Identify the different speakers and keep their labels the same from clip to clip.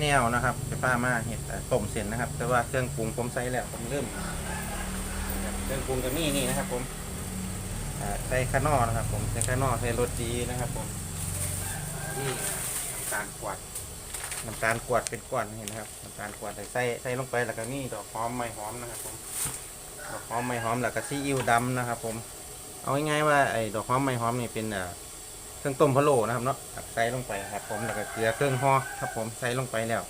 Speaker 1: แนลนะครับจะป้ามาเห็ดเอ่อต้มเส้นนะครับ แต่ว่าเครื่องปรุงผมใส่แล้วผมเริ่มนะครับเครื่องปรุงก็มีนี่นะครับ ผมอ่าใส่คานอนะครับ ผมใส่คานอใส่โรตีนะครับ ผมนี่น้ำตาลกวาดน้ำตาลกวาดเป็นก้อนเห็นนะครับน้ำตาลกวาดใส่ใส่ใส่ลงไปแล้วก็มีดอกหอมไม้หอมนะครับ ผมดอกหอมไม้หอมแล้วก็ซีอิ๊วดำนะครับ ผม เอาง่ายๆว่าไอ้ดอกหอมไม้หอมนี่เป็นอ่า เครื่องต้มพะโล้นะครับเนาะใส่ลงไปครับ ผมแล้วก็เกลือเครื่องห่อครับผมใส่ลงไปแล้ว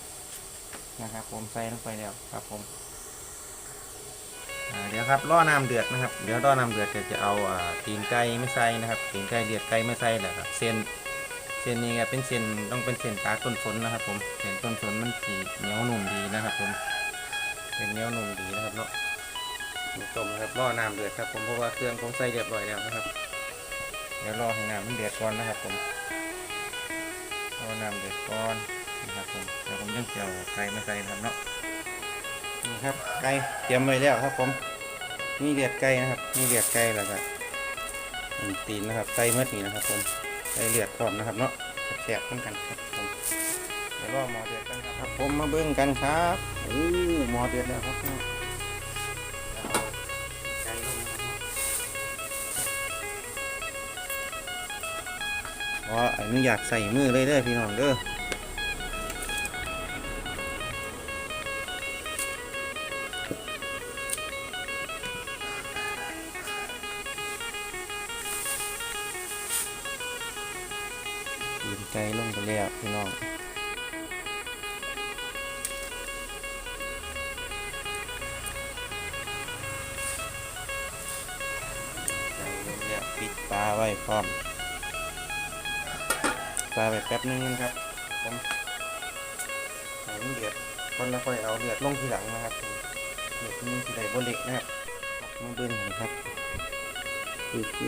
Speaker 1: นะครับ ผมใส่ลงไปแล้วครับผมเดี๋ยวครับล่อน้ำเดือดนะครับ เดี๋ยวล่อน้ำเดือดจะเอาตีนไก่ไม่ใส่นะครับตีนไก่เดือดไก่ไม่ใส่แหละครับเส้นเส้นนี้ก็เป็นเส้นต้องเป็นเส้นตาต้นสนนะครับ ผมเส้นต้นสนมันสีเหนียวหนุ่มดีนะครับ ผมเป็นเหนียวหนุ่มดีนะครับเนาะต้มนะครับล่อน้ำเดือดครับ ผมเพราะว่าเครื่องผมใส่เรียบร้อยแล้วนะครับ เดี๋ยวรอให้น้ำมันเดือดก่อนนะครับผมรอน้ำเดือดก่อนนะครับผมเดี๋ยวผมยังเจียวไก่มาใส่นะครับเนาะนี่ครับไก่เตรียมไว้แล้วครับผมนี่เลือดไก่นะครับนี่เลือดไก่แล้วก็ตีนนะครับใส่เมื่อนี้นะครับผมใส่เลือดพร้อมนะครับเนาะแสบๆเหมือนกันครับผมเดี๋ยวรอหมอเดือดกันครับครับผมมาเบิ้งกันครับโอ้หมอเดือดแล้วครับ เพราะอนุญาตใส่มือเลยเด้อพี่น้องเด้อตีนไก่ลงไปแล้วพี่น้องไก่ลงแล้วปิดตาไว้พร้อมาไปแป๊บนึงนะครับผมให้เดือดก่อนแล้วค่อยเอาเดือดลงทีหลังนะครับเดือดนี่ทีใดบเล็กนะครับมาเบิ้งหน่อยครับโอ้โห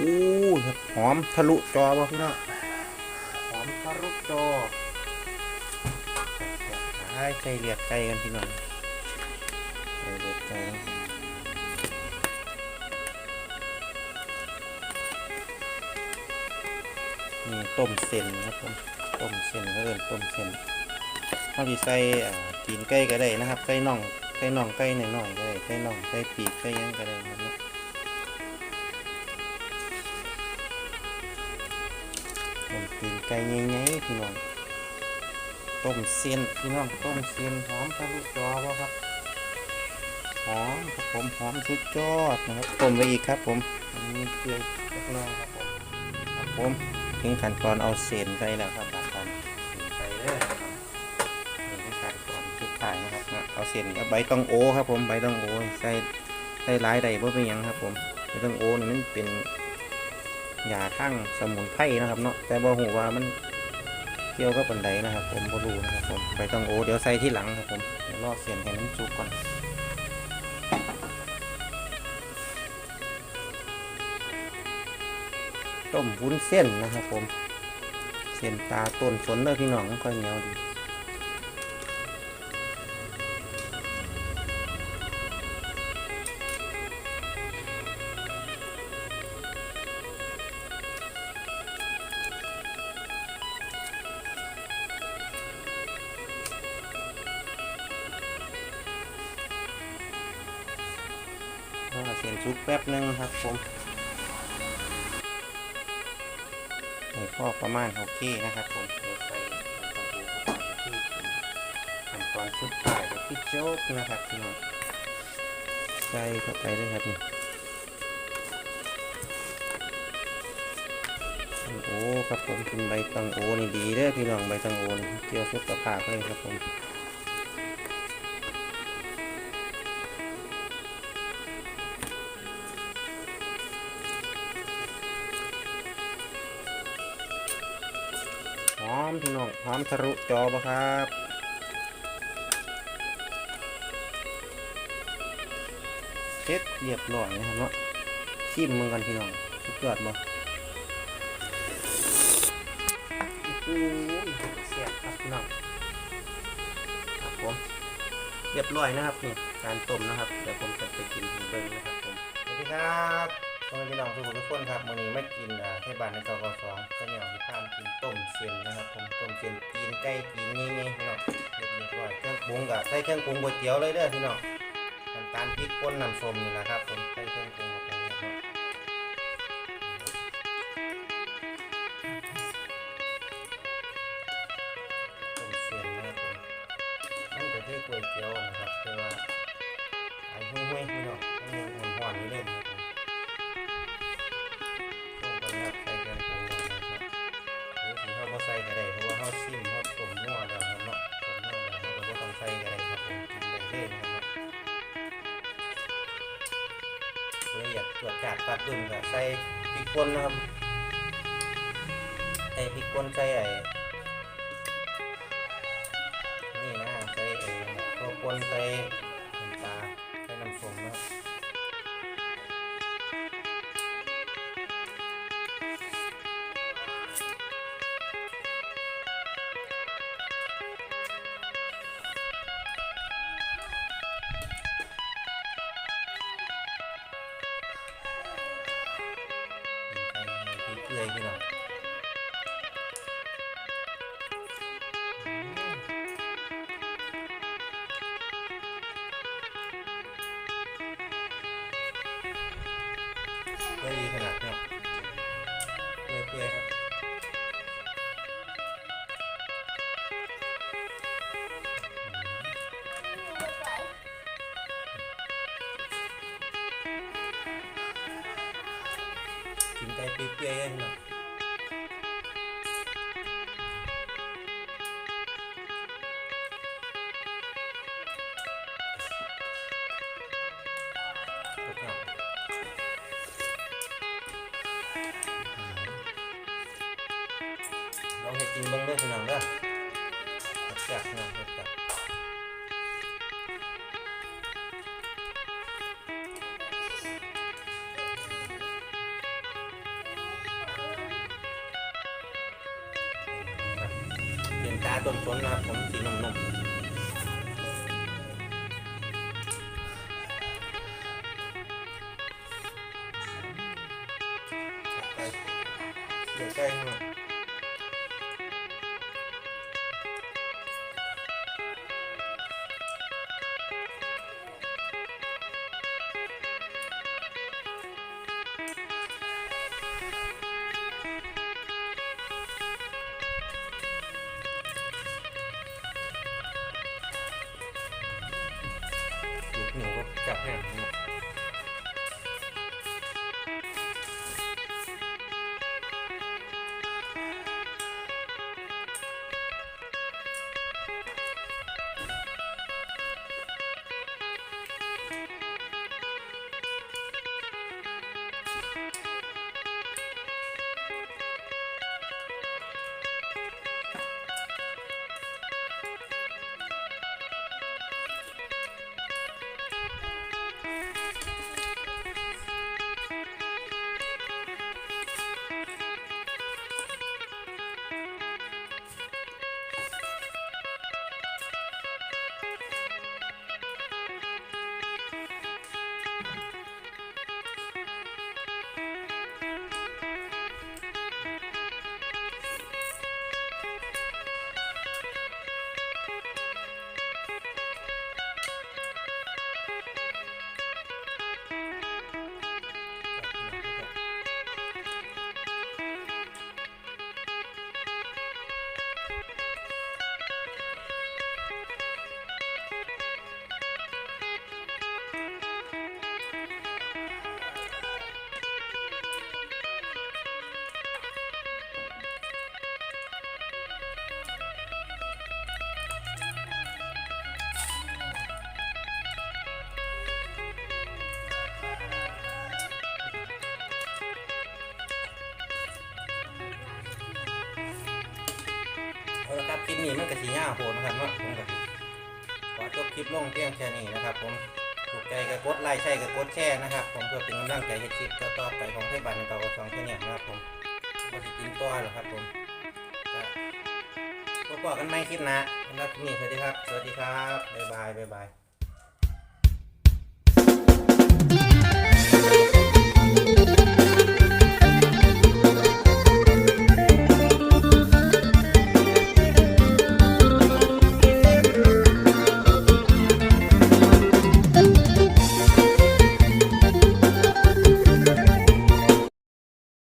Speaker 1: ครับหอมทะลุจอบ่พี่น้องหอมทะลุจอใช่ใจเลียดไก่กันพี่น้องใจเลียดไก่กัน ต้มเส้นครับผมต้มเส้นเขาเอินต้มเส้นเขาที่ใส่ตีนไก่ก็ได้นะครับใส่น่องใส่น่องไก่หน่อยๆก็ได้ใส่น่องใส่ปีกใส่ยังก็ได้ครับเนาะต้มตีนไก่ใหญ่ๆพี่น้องต้มเส้นพี่น้องต้มเส้นหอมทะลุจอวะครับหอมครับผมหอมสุดยอดนะครับต้มไปอีกครับผมอันนี้เกลือเล็กน้อยครับผมครับผม ถึงขั้นตอนเอาเศษใส่แล้วครับบาดกันเศษใส่เลยนะครับนี่คือขั้นตอนสุดท้ายนะครับเอาเศษเอาใบตองโอครับผมใบตองโอใส่ใส่หลายใดบ่เป็นยังครับ ผมใบตองโอนี่มันเป็นยาทั้งสมุนไพรนะครับเนาะแต่บ่หูว่ามันเกี่ยวกับปันใดนะครับ ผมบ่รู้นะครับผมใบตองโอเดี๋ยวใส่ที่หลังครับผมเดี๋ยวรอเสียนให้มันสุกก่อน ต้มวุ้นเส้นนะครับผม เส้นตาต้นสนเลยพี่น้องค่อยเหนียวดีเส้นสุกแป๊บหนึงครับผม ให้พอประมาณโอเคนะครับผมเดี๋ยวใส่ขั้นตอนสุดท้ายก็คือโจ๊กนะครับพี่น้องใส่เข้าไปเลยครับนี่โอ้ครับผมกินใบตังโอนี่ดีเด้อพี่น้องใบตังโอนี่เกี่ยวสุขภาพเลยครับผม หอมทะลุจอบ่ครับเสร็จเรียบร้อยนะครับเนาะชิมมึงกันพี่น้องสุดยอดบ่โอ้โหเสียบครับพี่น้องครับผมเรียบร้อยนะครับนี่การต้มนะครับเดี๋ยวผมจะไปกินให้เบิ้งนะครับผมสวัสดีครับพ่อแม่พี่น้องทุกคนทุกคนครับมื้อนี้มากินอ่าเทศบาลในกกสองข้าวเหนียวที่ข้ามกินต้ม เส้นจีนไก่จีนเงี้ยๆพี่น้องเรียบร้อยเครื่องปรุงก็ใส่เครื่องปรุงก๋วยเตี๋ยวเลยเด้อพี่น้องน้ำตาลพริกป่นน้ำส้มนี่แหละครับผมใส่เครื่องปรุงเข้าไปนะครับต้มเส้นนะครับผมมันจะที่ก๋วยเตี๋ยวนะครับแต่ว่าไอ้ห้วยๆพี่น้องมันยังห่อนๆอยู่เลยนะครับาชิมเขาต้มนัวแล้วครับเนาะต้มนัวแล้วเขาก็ต้องใส่ก็ได้ครับผมกินได้เลยนะครับเนาะเพื่ออยากตรวจจัดปัดดุนก็ใส่พริกป่นนะครับใส่พริกป่นใส่ไอ้นี่นะใส่ไอ้ตัวป่นใส่น้ำตาใส่น้ำส้มนะครับ ไปให้เปื่ กินไก่เปื่อยๆเนองทุกอย่างลองให้กินบิ้งด้อพี่น้องเด้อแซ่บนะแซ่บ ตาต้นสนนะครับผมสีนุ่มๆ กห นี้มันก็สีหญ้าโหดนะครับเนาะผมก็ขอจบคลิปลงเพียงแค่นี้นะครับ ผมถูกใจก็กดไลค์ใช่ก็กดแชร์นะครับ ผมเพื่อเป็นกำลังใจให้คลิปต่อไปของให้บ้านเก่ากระชองเช่นนี้นะครับผมก็สิกินตัวหรอกครับผมก็พบกันใหม่คลิปหนะสำหรับคลิปนี้สวัสดีครับ สวัสดีครับบ๊ายบายบ๊ายบาย